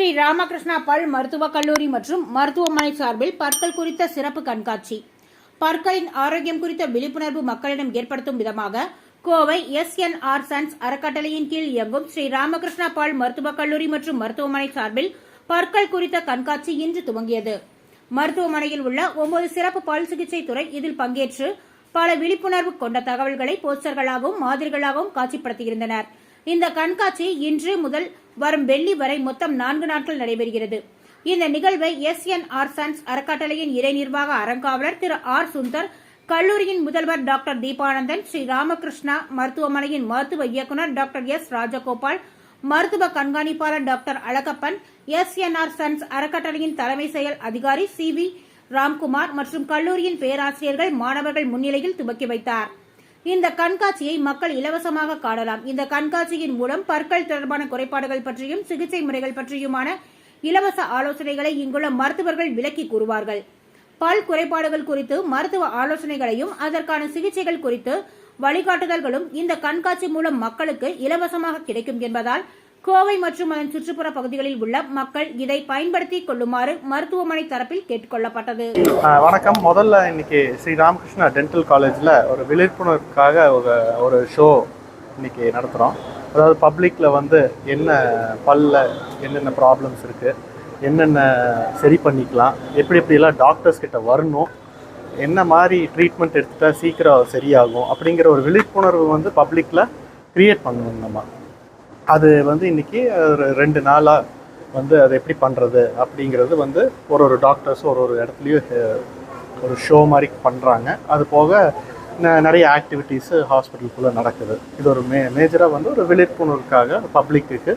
ஸ்ரீ ராமகிருஷ்ணா பல் மருத்துவக் கல்லூரி மற்றும் மருத்துவமனை சார்பில் பற்கள் குறித்த சிறப்பு கண்காட்சி. பற்களின் ஆரோக்கியம் குறித்த விழிப்புணர்வு மக்களிடம் ஏற்படுத்தும் விதமாக Kovai S N R sons அறக்கட்டளையின் கீழ் இயங்கும் ஸ்ரீ ராமகிருஷ்ணா பால் மருத்துவக் கல்லூரி மற்றும் மருத்துவமனை சார்பில் பற்கள் குறித்த கண்காட்சி இன்று துவங்கியது. மருத்துவமனையில் உள்ள ஒன்பது சிறப்பு பல் சிகிச்சை துறை இதில் பங்கேற்று பல விழிப்புணர்வு கொண்ட தகவல்களை போஸ்டர்களாகவும் மாதிரிகளாகவும் காட்சிப்படுத்தியிருந்தனா் இந்த கண்காட்சி இன்று முதல் வரும் வெள்ளி வரை மொத்தம் நான்கு நாட்கள் நடைபெறுகிறது. இந்த நிகழ்வை எஸ் என் ஆர் சன்ஸ் அறக்கட்டளையின் இறை நிர்வாக அறங்காவலர் திரு ஆர் சுந்தர் கல்லூரியின் முதல்வர் டாக்டர் தீபானந்தன் ஸ்ரீ ராமகிருஷ்ணா மருத்துவமனையின் மருத்துவ இயக்குநர் டாக்டர் எஸ் ராஜகோபால் மருத்துவ கண்காணிப்பாளர் doctor Alagappan S N R sons அறக்கட்டளையின் தலைமை செயல் அதிகாரி சி வி ராம்குமார் மற்றும் கல்லூரியின் பேராசிரியர்கள் மாணவர்கள் முன்னிலையில் துவக்கி வைத்தார். இந்த கண்காட்சியை மக்கள் இலவசமாக காணலாம். இந்த கண்காட்சியின் மூலம் பற்கள் தொடர்பான குறைபாடுகள் பற்றியும் சிகிச்சை முறைகள் பற்றியுமான இலவச ஆலோசனைகளை இங்குள்ள மருத்துவர்கள் விளக்கி கூறுவார்கள். பல் குறைபாடுகள் குறித்து மருத்துவ ஆலோசனைகளையும் அதற்கான சிகிச்சைகள் குறித்து வழிகாட்டுதல்களும் இந்த கண்காட்சி மூலம் மக்களுக்கு இலவசமாக கிடைக்கும் என்பதால் கோவை மற்றும் அதன் சுற்றுப்புற பகுதிகளில் உள்ள மக்கள் இதை பயன்படுத்திக் கொள்ளுமாறு மருத்துவமனை தரப்பில் கேட்டுக்கொள்ளப்பட்டது வணக்கம். முதல்ல இன்னைக்கு ஸ்ரீ ராமகிருஷ்ணா டென்டல் காலேஜில் ஒரு விழிப்புணர்வுக்காக ஒரு ஒரு ஷோ இன்னைக்கு நடத்துகிறோம் அதாவது பப்ளிக்கில் வந்து என்ன பல்ல என்னென்ன ப்ராப்ளம்ஸ் இருக்குது என்னென்ன சரி பண்ணிக்கலாம் எப்படி எப்படிலாம் டாக்டர்ஸ் கிட்ட வரணும் என்ன மாதிரி ட்ரீட்மெண்ட் எடுத்துட்டால் சீக்கிரம் சரியாகும் அப்படிங்கிற ஒரு விழிப்புணர்வு வந்து பப்ளிக்கில் க்ரியேட் பண்ணணும் நம்ம. அது வந்து இன்னைக்கு ஒரு ரெண்டு நாளாக வந்து அதை எப்படி பண்ணுறது அப்படிங்கிறது வந்து ஒரு ஒரு டாக்டர்ஸ் ஒரு ஒரு இடத்துலையும் ஒரு ஷோ மாதிரி பண்ணுறாங்க அது போக நிறைய ஆக்டிவிட்டீஸு ஹாஸ்பிட்டலுக்குள்ளே நடக்குது. இது ஒரு மே மேஜராக வந்து ஒரு விழிப்புணர்வுக்காக பப்ளிக்கு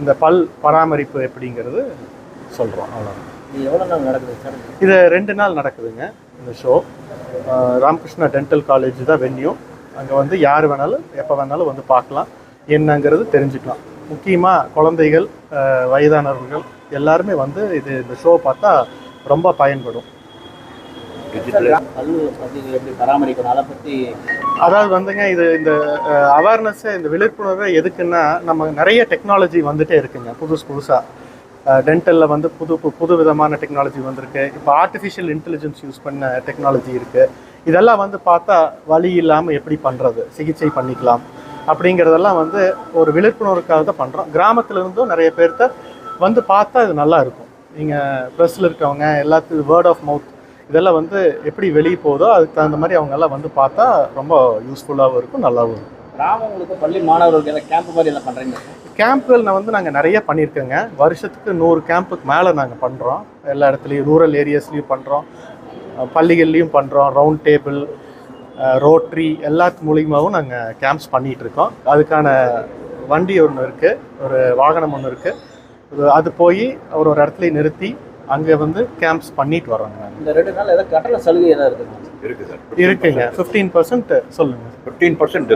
இந்த பல் பராமரிப்பு எப்படிங்கிறது சொல்கிறோம் அவ்வளோதான் எவ்வளோ நாள் நடக்குது சார்? இது ரெண்டு நாள் நடக்குதுங்க இந்த ஷோ ராமகிருஷ்ணா டென்டல் காலேஜ் தான் வென்யூ அங்கே வந்து யார் வேணாலும் எப்போ வேணாலும் வந்து பார்க்கலாம். என்னங்கிறது தெரிஞ்சுக்கலாம். முக்கியமாக குழந்தைகள் வயதானவர்கள் எல்லாருமே வந்து இது இந்த ஷோ பார்த்தா ரொம்ப பயன்படும். அதாவது வந்துங்க இது இந்த அவேர்னஸ் இந்த விழிப்புணர்வு எதுக்குன்னா நம்ம நிறைய டெக்னாலஜி வந்துட்டே இருக்குங்க புதுசு புதுசாக டென்டலில் வந்து புது புது விதமான டெக்னாலஜி வந்திருக்கு. இப்போ ஆர்டிஃபிஷியல் இன்டெலிஜென்ஸ் யூஸ் பண்ண டெக்னாலஜி இருக்குது இதெல்லாம் வந்து பார்த்தா வலி இல்லாமல் எப்படி பண்ணுறது சிகிச்சை பண்ணிக்கலாம். அப்படிங்கிறதெல்லாம் வந்து ஒரு விழிப்புணர்வுக்காக தான் பண்ணுறோம் கிராமத்துல இருந்தும் நிறைய பேர்த்த வந்து பார்த்தா இது நல்லா இருக்கும். நீங்கள் ப்ரெஸ்ஸில் இருக்கவங்க எல்லாத்துக்கும் வேர்ட் ஆஃப் மவுத் இதெல்லாம் வந்து எப்படி வெளியே போதோ அதுக்கு தகுந்த மாதிரி அவங்க எல்லாம் வந்து பார்த்தா ரொம்ப யூஸ்ஃபுல்லாகவும் இருக்கும் நல்லாவும் இருக்கும். கிராமங்களுக்கு பள்ளி மாணவர்களுக்கு கேம்ப் மாதிரி எல்லாம் பண்ணுறீங்க கேம்ப்கள் நான் வந்து நாங்கள் நிறைய பண்ணியிருக்கோங்க. வருஷத்துக்கு நூறு கேம்புக்கு மேலே நாங்கள் பண்ணுறோம் எல்லா இடத்துலையும் ரூரல் ஏரியாஸ்லேயும் பண்ணுறோம் பள்ளிகள்லேயும் பண்ணுறோம் ரவுண்ட் டேபிள் ரோட்ரி எல்லாத்து மூலியமாகவும் நாங்கள் கேம்ப்ஸ் பண்ணிகிட்டு இருக்கோம் அதுக்கான வண்டி ஒன்று இருக்குது ஒரு வாகனம் ஒன்று இருக்குது அது போய் ஒரு ஒரு இடத்துலையும் நிறுத்தி அங்கே வந்து கேம்ப்ஸ் பண்ணிட்டு வரோங்க இந்த ரெண்டு நாள் ஏதாவது கட்டண சலுகை ஏதாவது இருக்குங்க இருக்கு சார். இருக்குங்க. ஃபிஃப்டீன் பர்சன்ட் சொல்லுங்கள் ஃபிஃப்டீன் பர்சன்ட்